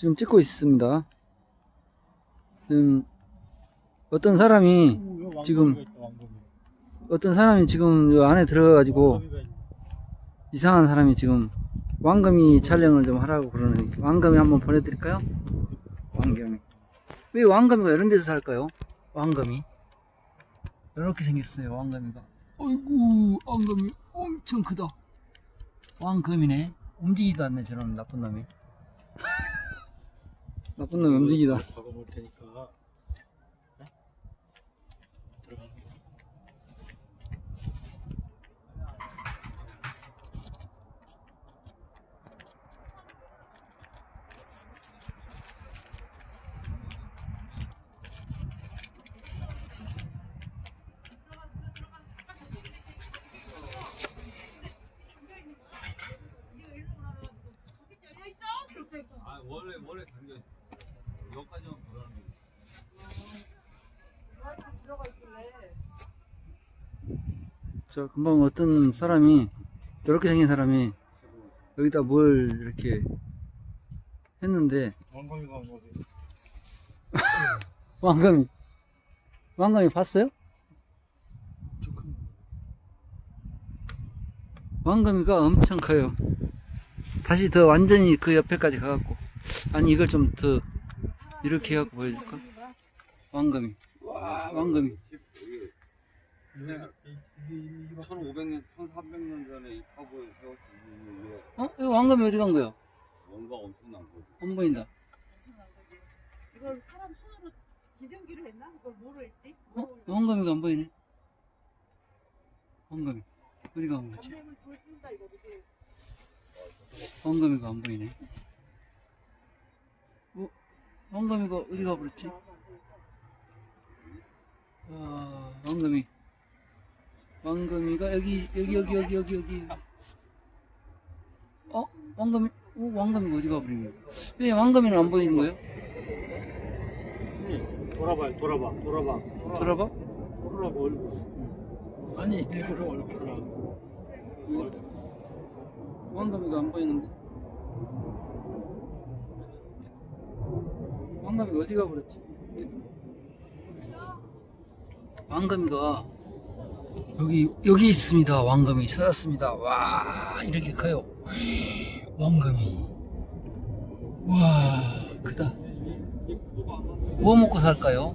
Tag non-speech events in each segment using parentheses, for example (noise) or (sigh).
지금 찍고 있습니다. 지금 어떤 사람이 지금 어떤 사람이 지금 요 안에 들어가가지고 이상한 사람이 지금 왕금이 촬영을 좀 하라고 그러는 왕금이 한번 보내드릴까요? 왕금이 왜 왕금이가 이런 데서 살까요? 왕금이 이렇게 생겼어요 왕금이가 어이구 왕금이 엄청 크다 왕금이네 움직이지도 않네 저런 나쁜 놈이 (laughs) 나쁜 놈이 움직이다. 박아볼 테니까. 아 원래 원래 당겨 여기까지만 보라는 거. 저 금방 어떤 사람이 이렇게 생긴 사람이 여기다 뭘 이렇게 했는데 왕건이가 온 거지. (laughs) 왕감이 왕감이 봤어요? 왕감이가 엄청 커요 다시 더 완전히 그 옆에까지 가갖고 아니 이걸 좀 더 이렇게 해갖고 보여줄까? 왕감이 와 왕감이 1500년, 1300년 전에 이 타고에 있는 어? 이거 왕감이 어디 간 거야? 뭔가 엄청난 거지. 안 보인다 이걸 사람 손으로 기정기를 했나? 그걸 뭐로 했지? 어? 왕감이가 안 보이네 왕감이 어디 간 거지? 감정을 돌 쓴다 이거 그지? 왕감이가 안 보이네. 어? 왕감이가 어디 가버렸지? 와, 왕감이. 왕감이가 여기, 여기, 여기, 여기, 여기, 여기. 어? 왕감이, 어, 왕감이가 어디 거야? 왜 왕감이는 안 보이는 거예요? 돌아봐, 돌아봐, 돌아봐. 돌아봐? 돌아봐, 얼굴. 아니, 일부러 얼굴을 안 왕감이가 안 보이는데? 왕감이가 어디 가버렸지? 왕감이가 여기 여기 있습니다. 왕감이 찾았습니다. 와 이렇게 커요. 왕감이 와 크다. 뭐 먹고 살까요?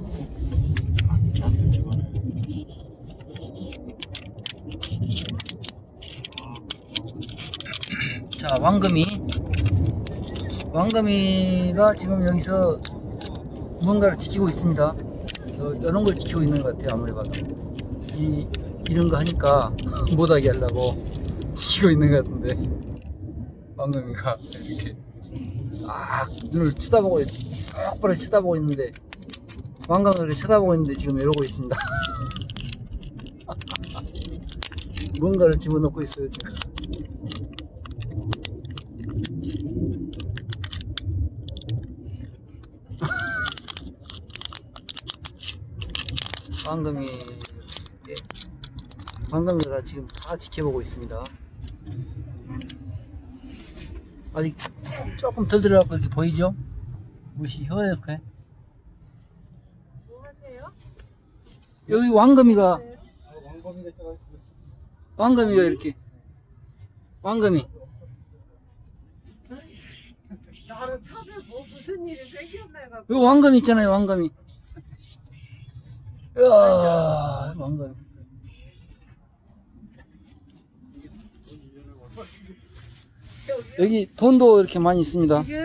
자, 왕금이. 왕금이가 지금 여기서 무언가를 지키고 있습니다. 저, 이런 걸 지키고 있는 것 같아요, 아무리 봐도. 이, 이런 거 하니까 (laughs) 못하게 하려고 지키고 있는 것 같은데. 왕금이가 이렇게 아, 눈을 쳐다보고, 똑바로 쳐다보고 있는데, 이렇게 쳐다보고 있는데 지금 이러고 있습니다. (laughs) 무언가를 집어넣고 있어요, 지금. 황금이 예. 황금이가 지금 다 지켜보고 있습니다. 아직 조금 덜 들어가고 이렇게 보이죠? 무시 허옇게 뭐 하세요? 여기 왕금이가. 왕금이가 이렇게 왕금이 나는 탑에 뭐 무슨 일이 생겼나 여기 왕금이 있잖아요 왕금이 이야 왕금이 여기 돈도 이렇게 많이 있습니다. 이게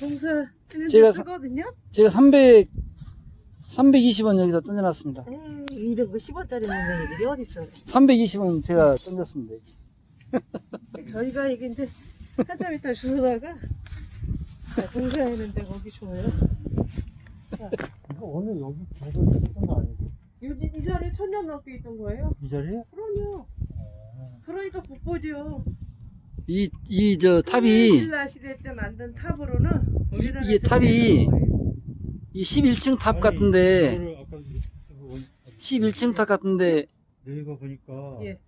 동서 제가 제가 사- 쓰거든요? 제가 300 320원 여기다 던져놨습니다. 음, 이런 거 10원짜리 먹는 애들이 어딨어 320원 제가 던졌습니다 (laughs) 저희가 이게 이제 한참 있다 주소다가 공사했는데 거기 줘요. 이거 오늘 여기 계속 있었던 거 아니고? 이, 이 자리에 천년 넘게 있던 거예요? 이 자리에? 그럼요 그러니까 국보죠 이 이 저 탑이 신라 시대 때 만든 탑으로는 우리나라 이게 탑이 거예요. 이 11층 탑 같은데 이거를 아까 원- 11층 탑 같은데 내가 보니까 예.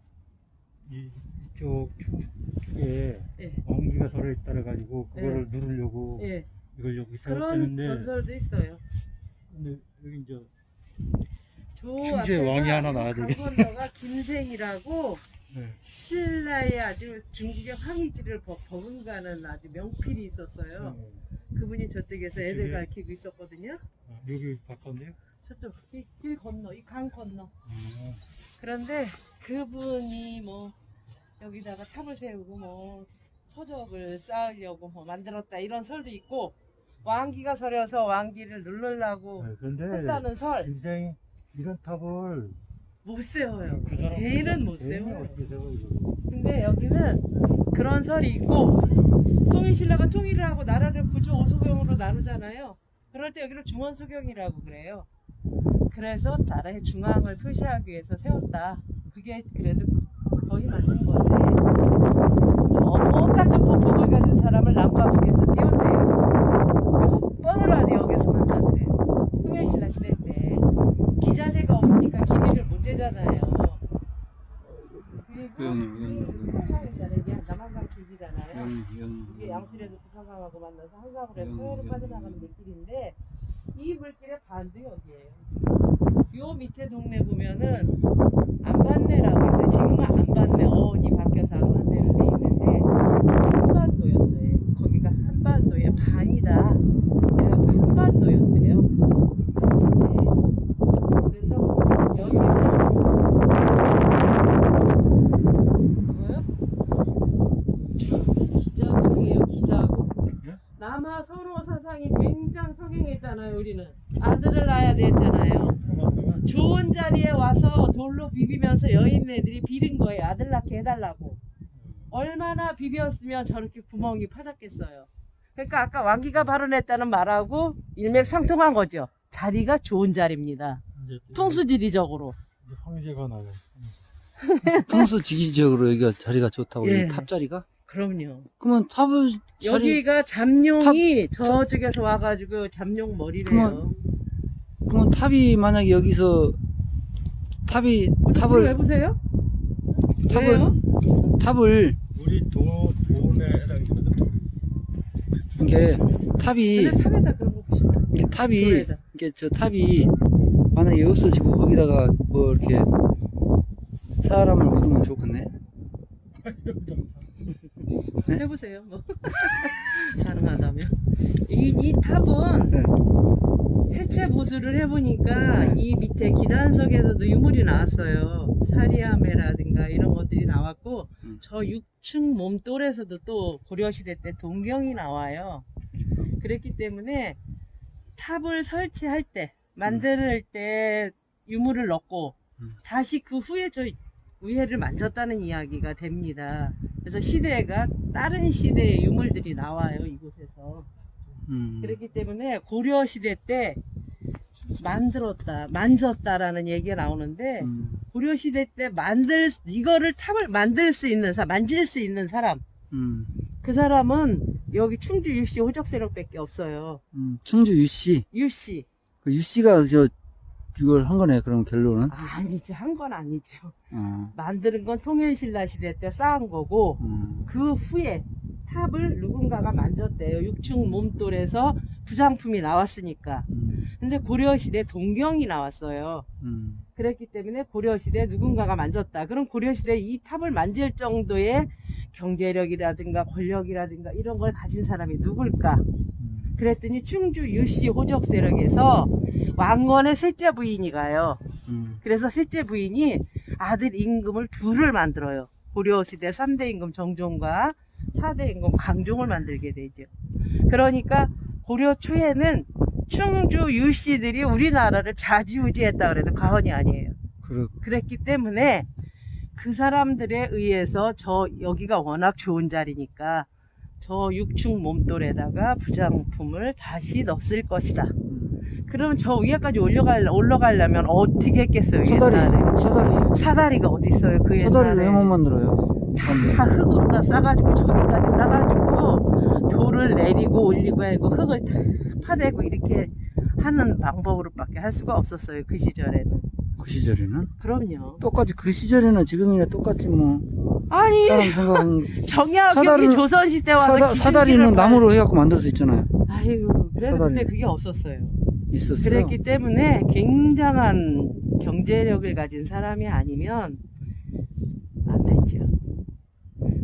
이, 이쪽 축, 축에 예. 왕기가 서로 따라 가지고 그거를 누르려고 예. 이걸 여기 그런 세웠다는데 전설도 있어요. 근데 여기 이제 저 앞에가 왕이 하나 나와야 되겠네. 강건너가 김생이라고 (laughs) 네. 신라의 아주 중국의 황희지를 버- 버금가는 아주 명필이 있었어요. 네. 그분이 저쪽에서 애들 집에- 가르치고 있었거든요. 아, 여기 바꿨네요. 저쪽 이 길 건너 이 강 건너. 아, 그런데 그분이 뭐 여기다가 탑을 세우고 뭐 서적을 쌓으려고 뭐 만들었다 이런 설도 있고 왕기가 서려서 왕기를 누르려고 네, 근데 했다는 설못 굉장히 이런 탑을 세워요. 그 사람 개인은 못 세워요. 어떻게 세워 이거? 근데 여기는 그런 설이 있고 통일신라가 통일을 하고 나라를 구조 오소경으로 나누잖아요. 그럴 때 여기를 중원소경이라고 그래요. 그래서 나라의 중앙을 표시하기 위해서 세웠다. 그게 그래도 거의 맞는 건데 똑같은 보폭을 가진 사람을 남바북에서 띄웠대요. 몇 번을 하니 여기서 만나더래요. 통일신라 시대 때 기자재가 없으니까 길이를 못 재잖아요. 그리고 여기, 여기, 여기. 한강이잖아요. 이게 남한강 길이잖아요. 여기 양실에서 부산강하고 만나서 한강으로 해서 여기, 서해로 빠져나가는. 물길인데 이 물길의 반도 여기예요. 요 밑에 동네 보면은 안반내라고 있어요. 지금은 안반내 어원이 바뀌어서 안반내로 돼 있는데 한반도였대. 거기가 한반도의 반이다. 그래서 한반도였대요. 네. 그래서 여기는 그거요? 기자궁이에요 기자궁 예? 선호 사상이 굉장히 성행했잖아요 우리는. 아들을 낳아야 됐잖아요. 그러면 좋은 자리에 와서 돌로 비비면서 여인네들이 비린 거예요. 아들 낳게 해달라고. 얼마나 비볐으면 저렇게 구멍이 파졌겠어요. 그러니까 아까 왕기가 발언했다는 말하고 일맥상통한 거죠. 자리가 좋은 자리입니다. 이제 황제가 나요. 통수 (laughs) 지기적으로 여기가 자리가 좋다고 예. 이 탑자리가 그럼요 그러면 탑을 자리 여기가 잠룡이 저쪽에서 와가지고 잠룡 머리래요. 그만- 그러면 탑이 만약에 여기서 탑이 탑을 왜 탑을 보세요? 탑을 왜요? 탑을 우리 도 도에 해당되거든. 이게 탑이 근데 탑에다 그런 거 보시면 이게 탑이 도에다. 이게 저 탑이 만약에 없어지고 거기다가 뭐 이렇게 사람을 묻으면 좋겠네. (laughs) 해보세요. 뭐 (laughs) 가능하다면 이, 이 탑은 네. 해체 보수를 해보니까 이 밑에 기단석에서도 유물이 나왔어요. 사리아메라든가 이런 것들이 나왔고 음. 저 6층 몸돌에서도 또 고려시대 때 동경이 나와요. 그랬기 때문에 탑을 설치할 때 만들 때 유물을 넣고 음. 다시 그 후에 저 위에를 만졌다는 이야기가 됩니다. 그래서 시대가 다른 시대의 유물들이 나와요 이곳에서. 음. 그렇기 때문에 고려 시대 때 만들었다, 만졌다라는 얘기가 나오는데 음. 고려 시대 때 만들 수- 이거를 탑을 만들 수 있는 사람, 만질 수 있는 사람, 음. 그 사람은 여기 충주 유씨 호적 세력밖에 없어요. 음. 충주 유씨. 유씨 그 유씨가 저 이걸 한 거네. 그럼 결론은. 아니죠, 한 건 아니죠. 어. 만드는 건 통일신라 시대 때 쌓은 거고 음. 그 후에 탑을 누군가가 만졌대요. 육축 몸돌에서 부장품이 나왔으니까. 음. 근데 고려시대 동경이 나왔어요. 음. 그랬기 때문에 고려시대 누군가가 만졌다. 그럼 고려시대 이 탑을 만질 정도의 경제력이라든가 권력이라든가 이런 걸 가진 사람이 누굴까? 음. 그랬더니 충주 유씨 호적 세력에서 왕건의 셋째 부인이 가요. 음. 그래서 셋째 부인이 아들 임금을 둘을 만들어요. 고려시대 3대 임금 정종과 4대 임금 강종을 만들게 되죠. 그러니까 고려 초에는 충주 유씨들이 우리나라를 자지우지했다 그래도 과언이 아니에요. 그래. 그랬기 때문에 그 사람들에 의해서 저 여기가 워낙 좋은 자리니까 저 육축 몸돌에다가 부장품을 다시 넣었을 것이다. 음. 그러면 저 위에까지 올라갈, 올라가려면 어떻게 했겠어요, 사다리. 옛날에? 사다리. 사다리가 어디 있어요, 그 옛날에? 사다리를 왜 못 만들어요? 다 흙으로 다 싸가지고 저기까지 싸가지고 돌을 내리고 올리고 하고 흙을 다 파내고 이렇게 하는 방법으로밖에 할 수가 없었어요, 그 시절에는. 그 시절에는 그럼요. 똑같이 그 시절에는 지금이나 똑같이 뭐 아니 사람 생각하는 (laughs) 정약용이 사다리는- 조선시대 와서 사다, 사다리는. 나무로 해갖고 만들 수 있잖아요. 아이고 그래도 사다리. 그때 그게 없었어요. 있었어요. 그랬기 때문에 굉장한 경제력을 가진 사람이 아니면 안 됐죠.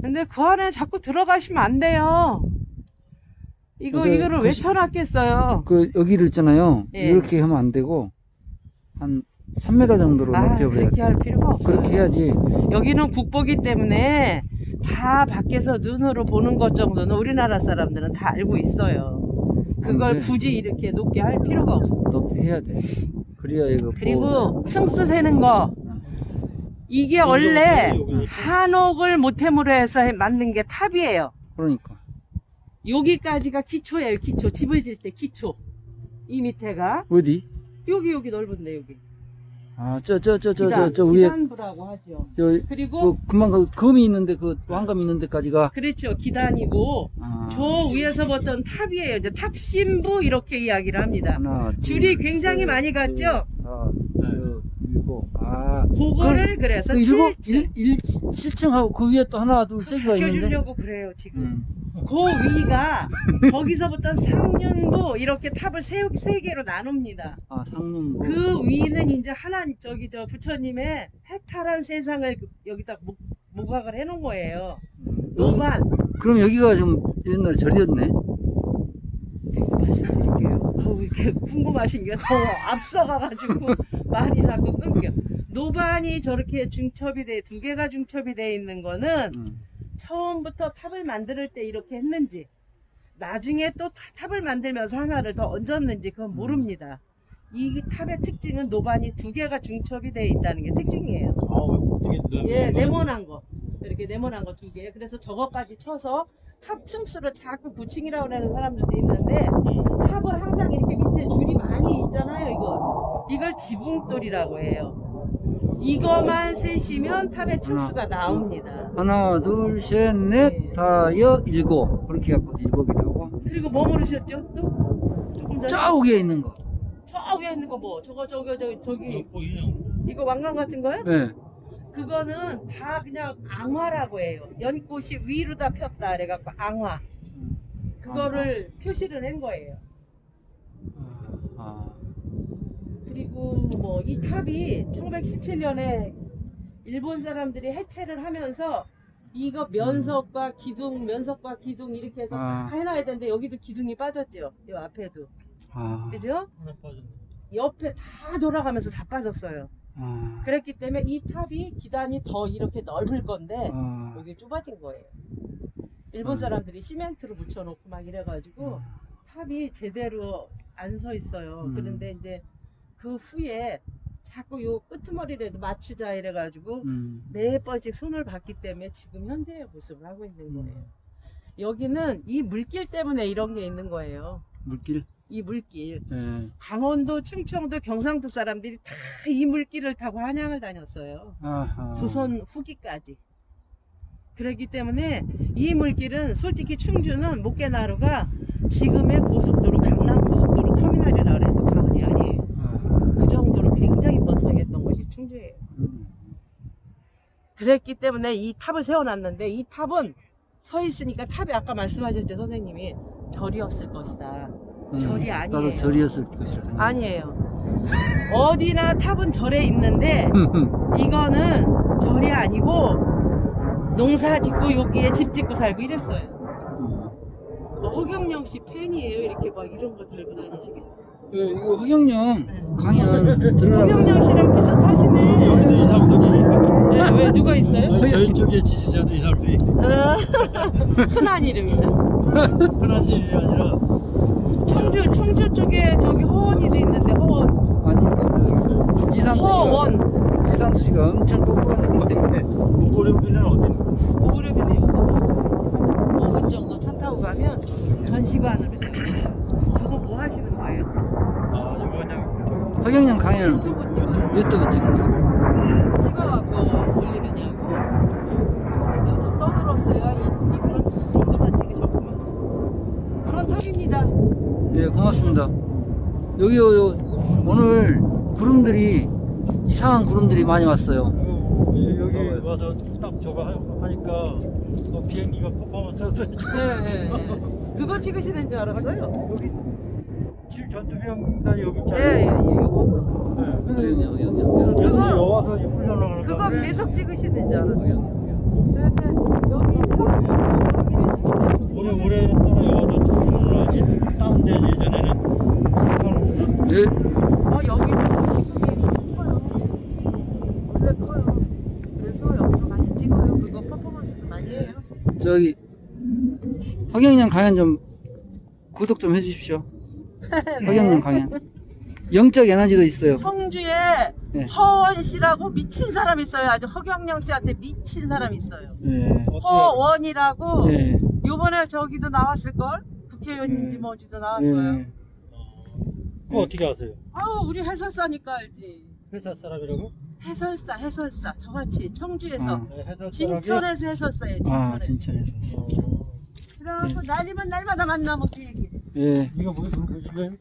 근데 그 안에 자꾸 들어가시면 안 돼요. 이거. 이거를 왜 그 시- 쳐놨겠어요? 그 여기를 있잖아요. 예. 이렇게 하면 안 되고 한 3m 정도로 아 넓혀버려야 그렇게 돼. 할 필요가 없어요. 그렇게 해야지. 여기는 국보기 때문에 다 밖에서 눈으로 보는 것 정도는 우리나라 사람들은 다 알고 있어요. 그걸. 굳이 이렇게 높게 할 필요가 없습니다. 높이 해야 돼. 그래야 이거 그리고 뭐- 승수 세는 거 이게 원래 한옥을 모템으로 해서 해- 만든 게 탑이에요. 그러니까 여기까지가 기초예요. 기초 집을 질 때 기초 이 밑에가 어디? 여기 여기 넓은데 여기 아 저 저 저 저 저 저 위에 기단부라고 하죠. 저 그리고 그 금방 그 금이 있는데 그 왕금 있는 데까지가 그렇죠 기단이고 아, 저 위에서 봤던 탑이에요. 이제 탑신부 이렇게 이야기를 합니다. 하나 둘, 줄이 굉장히 셋, 많이 갔죠? 넷, 다, 여섯, 일곱. 아 그거를 그 래서 그 일곱 칠- 일, 일 7층하고 그 위에 또 하나 둘 세 개가 있는데. 바뀌어주려고 그래요 지금. 음. 그 위가 거기서부터 상륜부 이렇게 탑을 세, 세 개로 나눕니다. 아 상륜 그 위는 이제 하나 저기 저 부처님의 해탈한 세상을 그- 여기다 목, 목각을 해놓은 거예요. 노반 그럼 여기가 좀 옛날 절이었네. 말씀드릴게요. 어우, 이렇게 궁금하신 게 너무 앞서가가지고 (laughs) 말이 자꾸 끊겨. 노반이 저렇게 중첩이 돼 두 개가 중첩이 돼 있는 거는 음. 처음부터 탑을 만들 때 이렇게 했는지 나중에 또 타- 탑을 만들면서 하나를 더 얹었는지 그건 모릅니다. 이 탑의 특징은 노반이 두 개가 중첩이 돼 있다는 게 특징이에요. 아, 예, 네모난 거. 이렇게 네모난 거 두 개. 그래서 저거까지 쳐서 탑 층수를 자꾸 9층이라고 하는 사람들도 있는데 탑은 항상 이렇게 밑에 줄이 많이 있잖아요, 이거. 이걸 지붕돌이라고 해요. 이거만 세시면 탑의 층수가 나옵니다. 하나 둘 셋넷 다여 일곱 그렇게 갖고 일곱이라고. 그리고 뭐 모르셨죠? 또? 조금 전에 저 위에 있는 거. 저 위에 있는 거 뭐? 저거 저거 저기 저기? 이거 왕관 같은 거요? 네. 그거는 다 그냥 앙화라고 해요. 연꽃이 위로 다 폈다 그래갖고 앙화. 그거를 표시를 한 거예요. 아, 그리고 뭐 이 탑이 1917년에 일본 사람들이 해체를 하면서 이거 면석과 기둥, 면석과 기둥 이렇게 해서 아. 다 해놔야 되는데 여기도 기둥이 빠졌죠. 이 앞에도. 아, 그죠? 옆에 다 돌아가면서 다 빠졌어요. 아, 그랬기 때문에 이 탑이 기단이 더 이렇게 넓을 건데 아. 여기 좁아진 거예요. 일본 사람들이 시멘트로 붙여놓고 막 이래가지고 탑이 제대로 안 서 있어요. 음. 그런데 이제 그 후에 자꾸 요 끄트머리라도 맞추자 이래가지고 음. 매 번씩 손을 봤기 때문에 지금 현재의 모습을 하고 있는 음. 거예요. 여기는 이 물길 때문에 이런 게 있는 거예요. 물길. 이 물길. 예. 강원도, 충청도, 경상도 사람들이 다 이 물길을 타고 한양을 다녔어요. 아하. 조선 후기까지. 그렇기 때문에 이 물길은 솔직히 충주는 목계나루가 지금의 고속도로 강남 고속도로 터미널이라 해도 과언이 아니에요. 번성했던 것이 충주예요. 음. 그랬기 때문에 이 탑을 세워놨는데 이 탑은 서 있으니까 탑이 아까 말씀하셨죠 선생님이 절이었을 것이다. 음. 절이 아니에요. 나도 절이었을 것이라 생각. 아니에요. 어디나 탑은 절에 있는데 (laughs) 이거는 절이 아니고 농사 짓고 여기에 집 짓고 살고 이랬어요. 뭐 허경영 씨 팬이에요. 이렇게 막 이런 거 들고 다니시게. 예, 이거 허경영 강연 들으라고. 허경영 씨랑 비슷하시네. 여기도 이상석이. 네, 왜 누가 있어요? 아니, 저희 쪽에 지지자도 이상석이. 아, (laughs) 흔한 이름이야. 흔한 일이 아니라 청주 청주 쪽에 저기 허원이도 있는데 허원. 아니 그 이상수 씨가 허원. 이상수 씨가 엄청 똑똑한 분인데 목고령비는 어디 있는 거지? 여기서 한 5분 정도 차 타고 가면 전시관으로 뭐 하시는 거예요? 아, 저거 그냥 허경영 강연 유튜브 찍어요? 유튜브 찍는 거. 찍어갖고 올리느냐고 요즘 떠들었어요 이, 다 이거만 찍으셨구만 그런 탑입니다 예, 고맙습니다. 여기 요, 오늘 구름들이 이상한 구름들이 많이 왔어요. 저기 여기 와서 딱 저거 하- 하니까 또 비행기가 퍼포먼스에서 해주고 네, 네, 네. 그거 찍으시는 줄 알았어요. 여기 칠 전투병단이 여기 예, 있잖아요. 예, 예, 요거. 네. 여기, 여기, 여기, 여기. 그래서 그거- 여기 와서 이 훈련을 하는 그거 건데 계속 찍으시는 줄 알았어요. 여기, 여기. 그런데 여기 여기 계시는데 올해 올해 따라 와서 훈련을 하지 다른데 예전에는 저는 네, 어, 여기는 시국이 커요. 원래 커요. 그래서 여기서 많이 찍어요. 그거 퍼포먼스도 많이 해요. 저기, 허경영 강연 좀, 구독 좀 해주십시오. 허경영 강연. 영적 에너지도 있어요. 청주에 네. 허원 씨라고 미친 사람 있어요. 아주 허경영 씨한테 미친 사람 있어요. 네. 허원이라고 네. 요번에 저기도 나왔을걸? 국회의원인지 네. 뭐지도 나왔어요. 네. 그거 어떻게 아세요? 아우 우리 해설사니까 알지. 회사 사람이라고? 해설사 해설사 저같이 청주에서 아. 네, 사람이 진천에서 해설사예요. 아, 진천에. 진짜에서. 어, 그래갖고 날이면 날마다 만나면 그 얘기. 예. 이거 무슨 글씨예요?